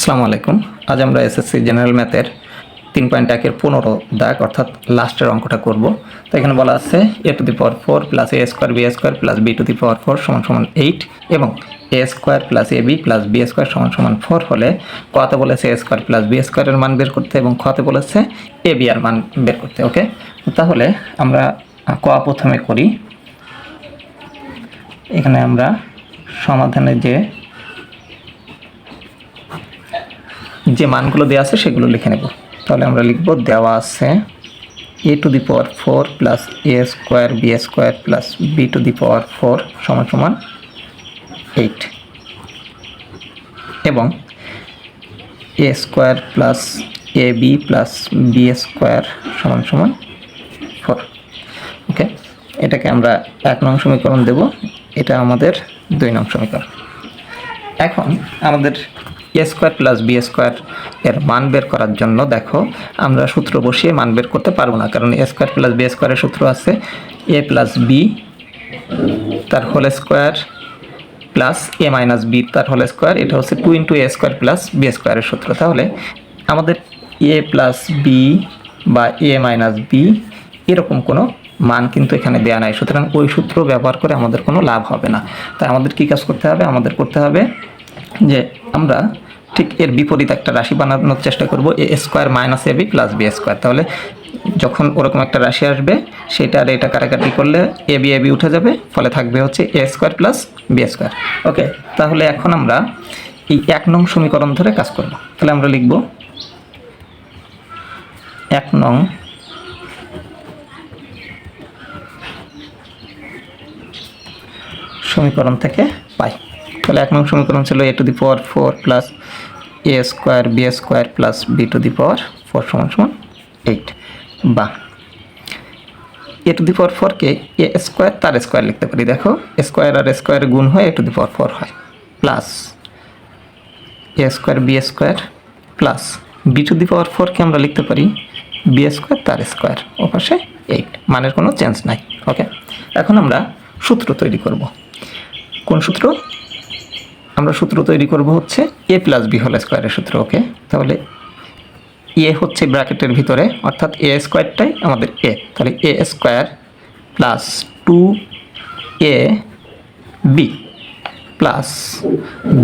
আসসালামু আলাইকুম। আজ আমরা এসএসসি জেনারেল ম্যাথের তিন পয়েন্ট একের পনেরো দাগ, অর্থাৎ লাস্টের অঙ্কটা করব। তো এখানে বলা আছে, A to the power four plus A square B square plus B to the power four সমান সমান এইট এবং A square plus A B plus B square সমান সমান ফোর হলে কতে বলেছে এ স্কোয়ার প্লাস বি স্কোয়ারের মান বের করতে এবং খতে বলেছে এ বি আর মান বের করতে, ওকে? তাহলে আমরা ক প্রথমে করি। এখানে আমরা সমাধানে যে যে মানগুলো দেওয়া আছে সেগুলো লিখে নেব। তাহলে আমরা লিখব দেওয়া আছে A to the power four plus A square B square plus B to the power four সমান সমান এইট এবং A square plus A B plus B square সমান সমান ফোর ওকে এটাকে আমরা এক নং সমীকরণ দেব। এটা আমাদের দুই নং সমীকরণ। এখন আমাদের A square plus B square এর মান বের করার জন্য দেখো, আমরা সূত্র বসিয়ে মান বের করতে পারব না, কারণ এ স্কোয়ার প্লাস বি স্কোয়ারের সূত্র আছে এ প্লাস বি তার whole square plus A minus B তার হোল স্কোয়ার এটা হচ্ছে two into A square plus B স্কোয়ারের সূত্র। তাহলে আমাদের এ প্লাস বি বা এ মাইনাস বি এরকম কোনো মান কিন্তু এখানে দেওয়া নাই, সুতরাং ওই সূত্র ব্যবহার করে আমাদের কোনো লাভ হবে না। তাই আমাদের কী কাজ করতে হবে? আমাদের করতে হবে যে আমরা ঠিক এর বিপরীত একটা রাশি বানানোর চেষ্টা করব, A square minus A B plus B square. তাহলে যখন ওরকম একটা রাশি আসবে সেটা আর এটা কাটাকাটি করলে এ বি এ বি উঠে যাবে, ফলে থাকবে হচ্ছে A square plus B square. Okay, তাহলে এখন আমরা এই এক নং সমীকরণ ধরে কাজ করব। তাহলে আমরা লিখব এক নং সমীকরণ থেকে পাই। তাহলে এক নং সমীকরণ ছিল A to the power four plus A square B square plus B to the power four সমান সমান এইট বা এ টু দি পাওয়ার ফোরকে এ স্কোয়ার তার স্কোয়ার লিখতে পারি। দেখো স্কোয়ার আর স্কোয়ার গুণ হয় A to the power four হয়। Plus A square B square plus B to the power ফোরকে আমরা লিখতে পারি বি স্কোয়ার তার স্কোয়ার ও পাশে এইট মানের কোনো চেঞ্জ নাই ওকে এখন আমরা সূত্র তৈরি করব। কোন সূত্র? আমরা সূত্র তৈরি করব হচ্ছে এ প্লাস বি হোল স্কোয়ারের সূত্র ওকে তাহলে এ হচ্ছে ব্র্যাকেটের ভিতরে, অর্থাৎ এ স্কোয়ারটাই আমাদের এ তাহলে A square plus two A B plus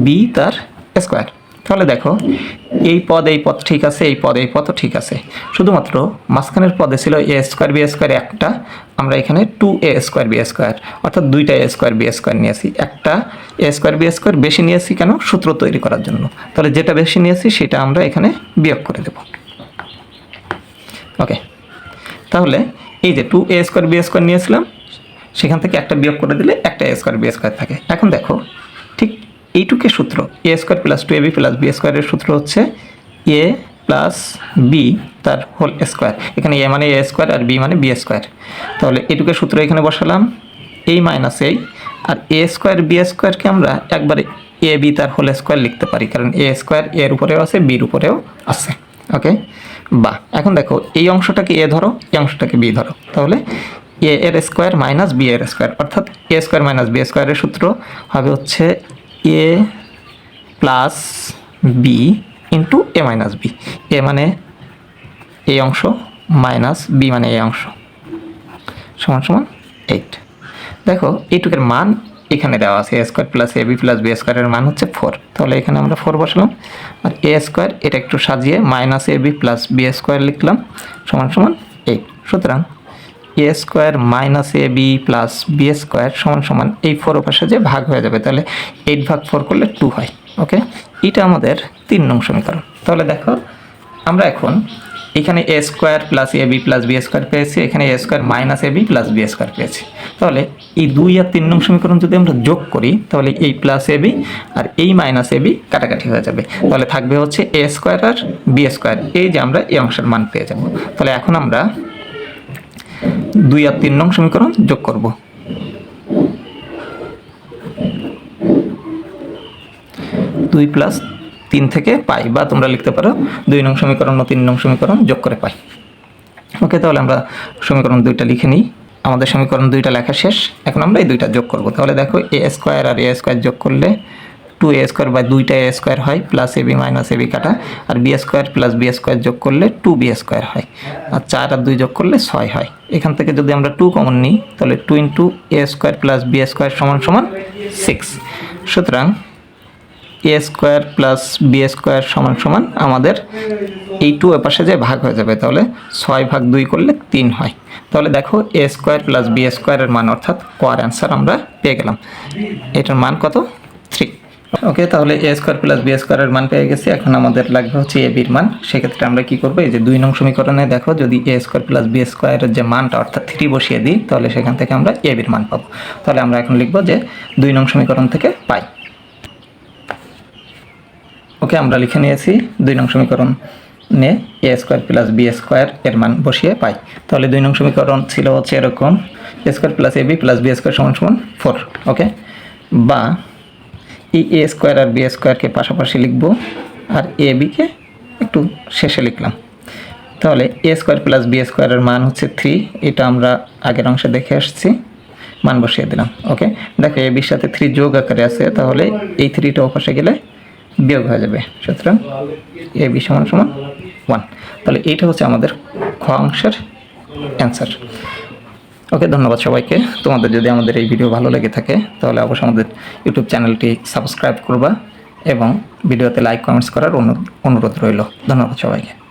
B তার স্কোয়ার তাহলে দেখো, এই পদ এই পদ ঠিক আছে, এই পদ, এই পদও ঠিক আছে। শুধুমাত্র মাঝখানের পদে ছিল এ স্কোয়ার বি স্কোয়ার একটা, আমরা এখানে two A square B square অর্থাৎ দুইটা এ স্কোয়ার বি স্কোয়ার নিয়েছি। একটা এ স্কোয়ার বি স্কোয়ার বেশি নিয়েছি কেন? সূত্র তৈরি করার জন্য। তাহলে যেটা বেশি নিয়েছি, সেটা আমরা এখানে বিয়োগ করে দেব। ওকে তাহলে এই যে two A square B square নিয়েছিলাম, সেখান থেকে একটা বিয়োগ করে দিলে একটা এ স্কোয়ার বি স্কোয়ার থাকে। এখন দেখো এইটুকে সূত্র A square plus two A B plus B স্কোয়ারের সূত্র হচ্ছে এ প্লাস বি তার হোল স্কোয়ার এখানে এ মানে এ স্কোয়ার আর বি মানে বি স্কোয়ার তাহলে এইটুকে সূত্র এখানে বসালাম এই মাইনাস এই আর এ স্কোয়ার বি স্কোয়ারকে আমরা একবারে এ বি তার হোল স্কোয়ার লিখতে পারি, কারণ এ স্কোয়ার এর উপরেও আছে বির উপরেও আছে। ওকে বা এখন দেখো, এই অংশটাকে এ ধরো, এই অংশটাকে বি ধরো। তাহলে এ এর স্কোয়ার মাইনাস বি এর স্কোয়ার অর্থাৎ এ স্কোয়ার মাইনাস বি স্কোয়ারের সূত্র হবে হচ্ছে A plus B into A minus B A মানে এই অংশ মাইনাস বি মানে এই অংশ। সমান সমান এইট দেখো, এইটুকের মান এখানে দেওয়া আছে। A square plus A B plus B স্কোয়ারের মান হচ্ছে ফোর তাহলে এখানে আমরা ফোর বসালাম। আর এ স্কোয়ার এটা একটু সাজিয়ে minus A B plus B square লিখলাম। সমান সমান এইট সুতরাং A square minus A B plus B square সমান সমান এই ফোর পাশে যে ভাগ হয়ে যাবে, তাহলে এইট ভাগ ফোর করলে টু হয় ওকে এটা আমাদের তিন নং সমীকরণ। তাহলে দেখো, আমরা এখন এখানে A square plus A B plus B square পেয়েছি, এখানে A square minus A B plus B square পেয়েছি। তাহলে এই দুই আর তিন নং সমীকরণ যদি আমরা যোগ করি, তাহলে এই প্লাস এ বি আর এই মাইনাস এ বি কাটাকাটি হয়ে যাবে। তাহলে থাকবে হচ্ছে এ স্কোয়ার আর বি স্কোয়ার এই যে আমরা এই অংশের মান পেয়ে যাব। তাহলে এখন আমরা দুই আর তিন নং সমীকরণ যোগ করব। দুই প্লাস তিন থেকে পাই, বা তোমরা লিখতে পারো দুই নং সমীকরণ ও তিন নং সমীকরণ যোগ করে পাই। ওকে, তাহলে আমরা সমীকরণ দুইটা লিখে নিই। আমাদের সমীকরণ দুইটা লেখা শেষ, এখন আমরা এই দুইটা যোগ করব। তাহলে দেখো এ স্কোয়ার আর এ স্কোয়ার যোগ করলে টু এ স্কোয়ার বাই দুইটা এ স্কোয়ার হয় plus A B minus A B কাটা আর B square plus B square যোগ করলে টু বি স্কোয়ার হয় আর চার আর দুই যোগ করলে ছয় হয় এখান থেকে যদি আমরা টু কমন নিই তাহলে two into A square plus B square সমান সমান সিক্স সুতরাং A square plus B square সমান সমান আমাদের এই টু এপাশে যে ভাগ হয়ে যাবে তাহলে ছয় ভাগ দুই করলে তিন হয় তাহলে দেখো এ স্কোয়ার প্লাস বি স্কোয়ারের মান অর্থাৎ কোয়ার অ্যান্সার আমরা পেয়ে গেলাম এটার মান কত ওকে, তাহলে এ স্কোয়ার প্লাস বি স্কোয়ারের মান পেয়ে গেছি। এখন আমাদের লাগবে হচ্ছে এ বির মান। সেক্ষেত্রে আমরা কি করব? এই যে দুই নং সমীকরণে দেখো, যদি এ স্কোয়ার প্লাস বি স্কোয়ারের যে মানটা, অর্থাৎ থ্রি বসিয়ে দিই, তাহলে সেখান থেকে আমরা এ বির মান পাবো। তাহলে আমরা এখন লিখব যে দুই নং সমীকরণ থেকে পাই। ওকে, আমরা লিখে নিয়েছি, দুই নং সমীকরণ নে A square plus B square এর মান বসিয়ে পাই। তাহলে দুই নং সমীকরণ ছিল হচ্ছে এরকম A square plus A B plus B square সমান সমান ফোর ওকে বা এই এ স্কোয়ার আর বি স্কোয়ারকে পাশাপাশি লিখব, আর এ বিকে একটু শেষে লিখলাম। তাহলে এ স্কোয়ার প্লাস বি স্কোয়ারের মান হচ্ছে থ্রি এটা আমরা আগের অংশে দেখে আসছি, মান বসিয়ে দিলাম ওকে দেখো, এ, বির সাথে থ্রি যোগ আকারে আছে, তাহলে এই থ্রিটা ওপাশে গেলে বিয়োগ হয়ে যাবে, সুতরাং এ, বি সমান সমান ওয়ান তাহলে এইটা হচ্ছে আমাদের খ অংশের অ্যান্সার ওকে, ধন্যবাদ সবাইকে। তোমাদের যদি আমাদের এই ভিডিও ভালো লেগে থাকে, তাহলে অবশ্যই আমাদের ইউটিউব চ্যানেলটি সাবস্ক্রাইব করবা এবং ভিডিওতে লাইক কমেন্টস করার অনু- অনুরোধ রইল। ধন্যবাদ সবাইকে।